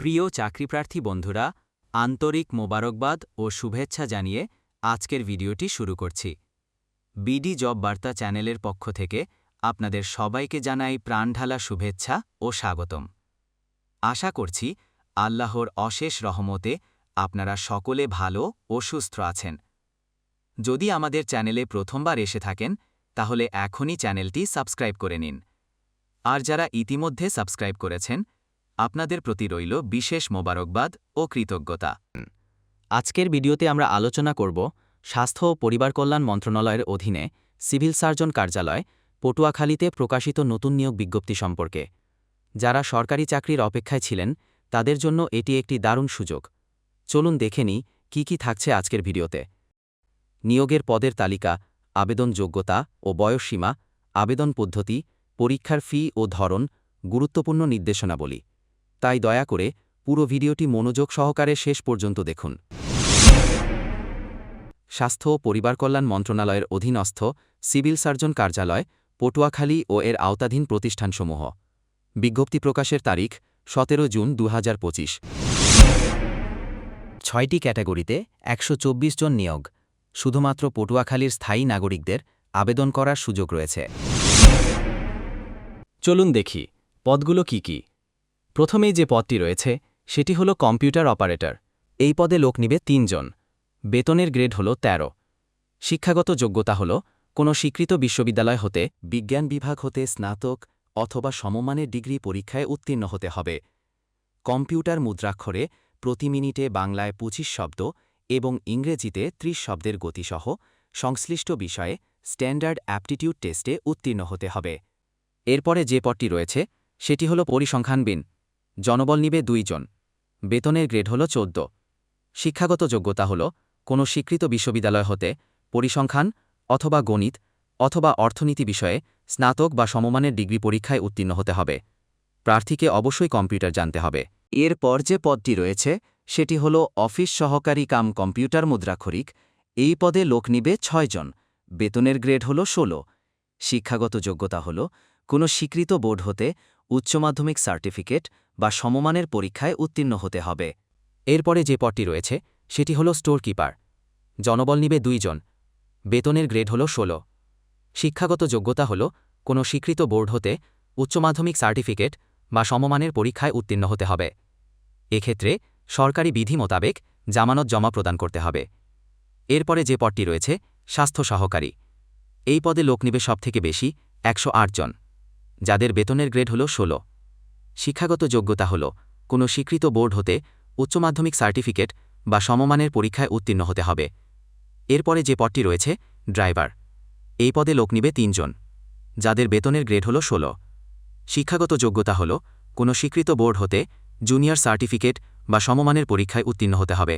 প্রিয় চাকরিপ্রার্থী বন্ধুরা, আন্তরিক মোবারকবাদ ও শুভেচ্ছা জানিয়ে আজকের ভিডিওটি শুরু করছি। বিডি জব বার্তা চ্যানেলের পক্ষ থেকে আপনাদের সবাইকে জানাই প্রাণঢালা শুভেচ্ছা ও স্বাগতম। আশা করছি আল্লাহর অশেষ রহমতে আপনারা সকলে ভালো ও সুস্থ আছেন। যদি আমাদের চ্যানেলে প্রথমবার এসে থাকেন, তাহলে এখনই চ্যানেলটি সাবস্ক্রাইব করে নিন। আর যারা ইতিমধ্যে সাবস্ক্রাইব করেছেন আপনাদের প্রতি রইল বিশেষ মোবারকবাদ ও কৃতজ্ঞতা। আজকের ভিডিওতে আমরা আলোচনা করব স্বাস্থ্য ও পরিবার কল্যাণ মন্ত্রণালয়ের অধীনে সিভিল সার্জন কার্যালয়, পটুয়াখালীতে প্রকাশিত নতুন নিয়োগ বিজ্ঞপ্তি সম্পর্কে। যারা সরকারি চাকরির অপেক্ষায় ছিলেন, তাদের জন্য এটি একটি দারুণ সুযোগ। চলুন দেখে নিই কী কী থাকছে আজকের ভিডিওতে। নিয়োগের পদের তালিকা, আবেদন যোগ্যতা ও বয়সসীমা আবেদন পদ্ধতি, পরীক্ষার ফি ও ধরন, গুরুত্বপূর্ণ নির্দেশনাবলী। তাই দয়া করে পুরো ভিডিওটি মনোযোগ সহকারে শেষ পর্যন্ত দেখুন। স্বাস্থ্য ও পরিবার কল্যাণ মন্ত্রণালয়ের অধীনস্থ সিভিল সার্জন কার্যালয়, পটুয়াখালী ও এর আওতাধীন প্রতিষ্ঠানসমূহ। বিজ্ঞপ্তি প্রকাশের তারিখ, সতেরো জুন দু ছয়টি ক্যাটাগরিতে একশো চব্বিশ জন নিয়োগ, শুধুমাত্র পটুয়াখালীর স্থায়ী নাগরিকদের আবেদন করার সুযোগ রয়েছে। চলুন দেখি, পদগুলো কি কি? প্রথমেই যে পদটি রয়েছে, সেটি হল কম্পিউটার অপারেটর। এই পদে লোক নিবে তিনজন। বেতনের গ্রেড হল ১৩ শিক্ষাগত যোগ্যতা হল, কোনো স্বীকৃত বিশ্ববিদ্যালয় হতে, বিজ্ঞান বিভাগ হতে স্নাতক অথবা সমমানের ডিগ্রি পরীক্ষায় উত্তীর্ণ হতে হবে। কম্পিউটার মুদ্রাক্ষরে প্রতি মিনিটে বাংলায় ২৫ শব্দ এবং ইংরেজিতে ৩০ শব্দের গতিসহ সংশ্লিষ্ট বিষয়ে স্ট্যান্ডার্ড অ্যাপটিটিউড টেস্টে উত্তীর্ণ হতে হবে। এরপরে যে পদটি রয়েছে, সেটি হল পরিসংখ্যানবিন। জনবল নিবে দুইজন বেতনের গ্রেড হল চোদ্দ। শিক্ষাগত যোগ্যতা হল কোনো স্বীকৃত বিশ্ববিদ্যালয় হতে পরিসংখ্যান অথবা গণিত অথবা অর্থনীতি বিষয়ে স্নাতক বা সমমানের ডিগ্রি পরীক্ষায় উত্তীর্ণ হতে হবে। প্রার্থীকে অবশ্যই কম্পিউটার জানতে হবে। এরপর যে পদটি রয়েছে, সেটি হল অফিস সহকারী কাম কম্পিউটার মুদ্রাক্ষরিক। এই পদে লোক নিবে ছয়জন বেতনের গ্রেড হল ষোলো। শিক্ষাগত যোগ্যতা হল কোনো স্বীকৃত বোর্ড হতে উচ্চ মাধ্যমিক সার্টিফিকেট বা সমমানের পরীক্ষায় উত্তীর্ণ হতে হবে। এরপরে যে পদটি রয়েছে, সেটি হল স্টোর কিপার জনবল নিবে দুইজন বেতনের গ্রেড হল ষোলো। শিক্ষাগত যোগ্যতা হল কোনো স্বীকৃত বোর্ড হতে উচ্চ মাধ্যমিক সার্টিফিকেট বা সমমানের পরীক্ষায় উত্তীর্ণ হতে হবে। এক্ষেত্রে সরকারি বিধি মোতাবেক জামানত জমা প্রদান করতে হবে। এরপরে যে পদটি রয়েছে, স্বাস্থ্য সহকারী। এই পদে লোক নিবে সবথেকে বেশি একশো জন। যাদের বেতনের গ্রেড হল ১৬ শিক্ষাগত যোগ্যতা হল কোনো স্বীকৃত বোর্ড হতে উচ্চ মাধ্যমিক সার্টিফিকেট বা সমমানের পরীক্ষায় উত্তীর্ণ হতে হবে। এরপরে যে পদটি রয়েছে, ড্রাইভার। এই পদে লোক নিবে তিনজন, যাদের বেতনের গ্রেড হল ১৬ শিক্ষাগত যোগ্যতা হল কোনো স্বীকৃত বোর্ড হতে জুনিয়র সার্টিফিকেট বা সমমানের পরীক্ষায় উত্তীর্ণ হতে হবে।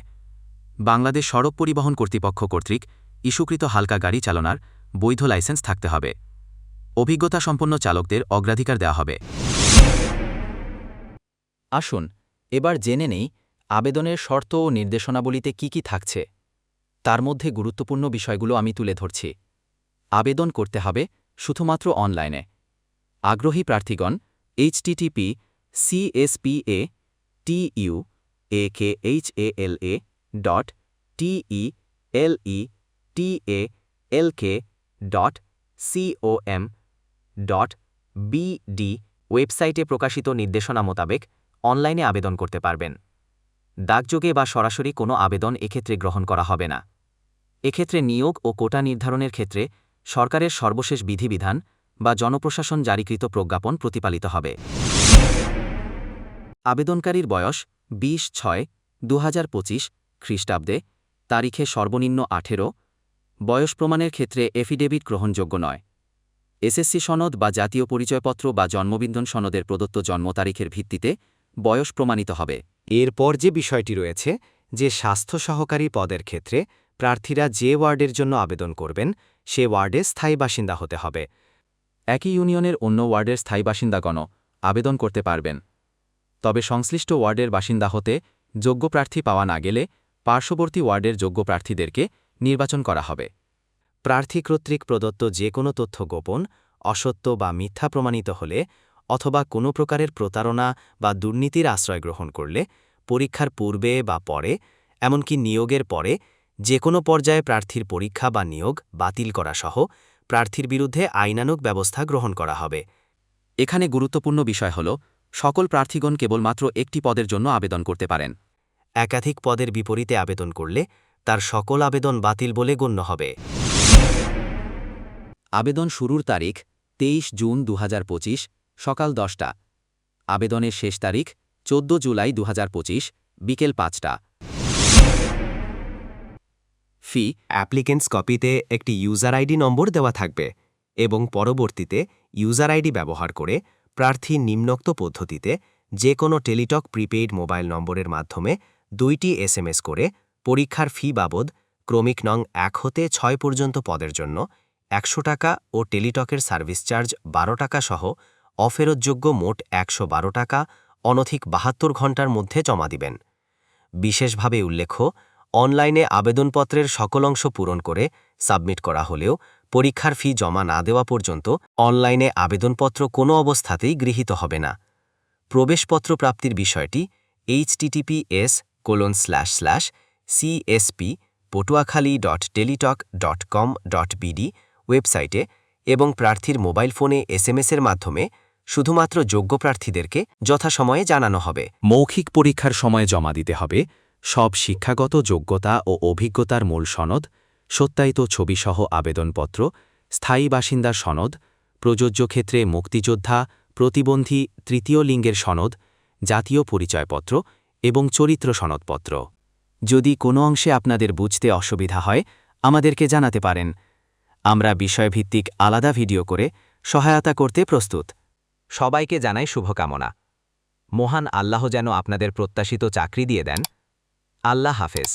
বাংলাদেশ সড়ক পরিবহন কর্তৃপক্ষ কর্তৃক ইস্যুকৃত হালকা গাড়ি চালনার বৈধ লাইসেন্স থাকতে হবে। অভিজ্ঞতা সম্পন্ন চালকদের অগ্রাধিকার দেওয়া হবে। আসুন, এবার জেনে নেই আবেদনের শর্ত ও নির্দেশনাবলীতে কি কি থাকছে। তার মধ্যে গুরুত্বপূর্ণ বিষয়গুলো আমি তুলে ধরছি। আবেদন করতে হবে শুধুমাত্র অনলাইনে। আগ্রহী প্রার্থীগণ HTTP CSPA TU A K H A L A dot TE L E T A L K dot COM dot BD ওয়েবসাইটে প্রকাশিত নির্দেশনা মোতাবেক অনলাইনে আবেদন করতে পারবেন। ডাকযোগে বা সরাসরি কোনো আবেদন এক্ষেত্রে গ্রহণ করা হবে না। এক্ষেত্রে নিয়োগ ও কোটা নির্ধারণের ক্ষেত্রে সরকারের সর্বশেষ বিধিবিধান বা জনপ্রশাসন জারিকৃত প্রজ্ঞাপন প্রতিপালিত হবে। আবেদনকারীর বয়স বিশ ছয় দু খ্রিস্টাব্দে, তারিখে সর্বনিম্ন আঠেরো, বয়স প্রমাণের ক্ষেত্রে এফিডেভিট গ্রহণযোগ্য নয়। এসএসসি সনদ বা জাতীয় পরিচয়পত্র বা জন্মবিন্দন সনদের প্রদত্ত জন্ম তারিখের ভিত্তিতে বয়স প্রমাণিত হবে। এরপর যে বিষয়টি রয়েছে, যে স্বাস্থ্য সহকারী পদের ক্ষেত্রে প্রার্থীরা যে ওয়ার্ডের জন্য আবেদন করবেন, সে ওয়ার্ডে স্থায়ী বাসিন্দা হতে হবে। একই ইউনিয়নের অন্য ওয়ার্ডের স্থায়ী বাসিন্দাগণ আবেদন করতে পারবেন। তবে সংশ্লিষ্ট ওয়ার্ডের বাসিন্দা হতে যোগ্য প্রার্থী পাওয়া না গেলে পার্শ্ববর্তী ওয়ার্ডের যোগ্য প্রার্থীদেরকে নির্বাচন করা হবে। প্রার্থী কর্তৃক প্রদত্ত যে কোনো তথ্য গোপন, অসত্য বা মিথ্যা প্রমাণিত হলে অথবা কোনো প্রকারের প্রতারণা বা দুর্নীতির আশ্রয় গ্রহণ করলে, পরীক্ষার পূর্বে বা পরে, এমনকি নিয়োগের পরে যে কোনো পর্যায়ে প্রার্থীর পরীক্ষা বা নিয়োগ বাতিল করা সহ, প্রার্থীর বিরুদ্ধে আইনানুগ ব্যবস্থা গ্রহণ করা হবে। এখানে গুরুত্বপূর্ণ বিষয় হল, সকল প্রার্থীগণ কেবলমাত্র একটি পদের জন্য আবেদন করতে পারেন। একাধিক পদের বিপরীতে আবেদন করলে, তার সকল আবেদন বাতিল বলে গণ্য হবে। আবেদন শুরুর তারিখ, তেইশ জুন দু হাজার পঁচিশ সকাল দশটা। আবেদনের শেষ তারিখ চোদ্দ জুলাই দু হাজার পঁচিশ, বিকেল পাঁচটা। ফি অ্যাপ্লিকেন্টস কপিতে একটি ইউজার আইডি নম্বর দেওয়া থাকবে এবং পরবর্তীতে ইউজার আইডি ব্যবহার করে প্রার্থী নিম্নোক্ত পদ্ধতিতে যে কোনো টেলিটক প্রিপেইড মোবাইল নম্বরের মাধ্যমে দুইটি এসএমএস করে পরীক্ষার ফি বাবদ ক্রমিক নং এক হতে ছয় পর্যন্ত পদের জন্য একশো টাকা ও টেলিটকের সার্ভিস চার্জ বারো টাকা সহ অফেরতযোগ্য মোট একশো বারো টাকা, অনধিক বাহাত্তর ঘণ্টার মধ্যে জমা দিবেন। বিশেষভাবে উল্লেখ্য, অনলাইনে আবেদনপত্রের সকল অংশ পূরণ করে সাবমিট করা হলেও পরীক্ষার ফি জমা না দেওয়া পর্যন্ত অনলাইনে আবেদনপত্র কোনো অবস্থাতেই গৃহীত হবে না। প্রবেশপত্র প্রাপ্তির বিষয়টি HTTPS colon slash slash CSP Patuakhali dot teletalk dot com dot BD ওয়েবসাইটে এবং প্রার্থীর মোবাইল ফোনে এসএমএসের মাধ্যমে শুধুমাত্র যোগ্য প্রার্থীদেরকে যথাসময়ে জানানো হবে। মৌখিক পরীক্ষার সময় জমা দিতে হবে। সব শিক্ষাগত যোগ্যতা ও অভিজ্ঞতার মূল সনদ, সত্যায়িত ছবিসহ আবেদনপত্র, স্থায়ী বাসিন্দার সনদ, প্রযোজ্য ক্ষেত্রে মুক্তিযোদ্ধা, প্রতিবন্ধী, তৃতীয় লিঙ্গের সনদ, জাতীয় পরিচয়পত্র এবং চরিত্র সনদপত্র। যদি কোনো অংশে আপনাদের বুঝতে অসুবিধা হয়, আমাদেরকে জানাতে পারেন। আমরা বিষয়ভিত্তিক আলাদা ভিডিও করে সহায়তা করতে প্রস্তুত। সবাইকে জানাই শুভকামনা। মহান আল্লাহ যেন আপনাদের প্রত্যাশিত চাকরি দিয়ে দেন। আল্লাহ হাফেজ।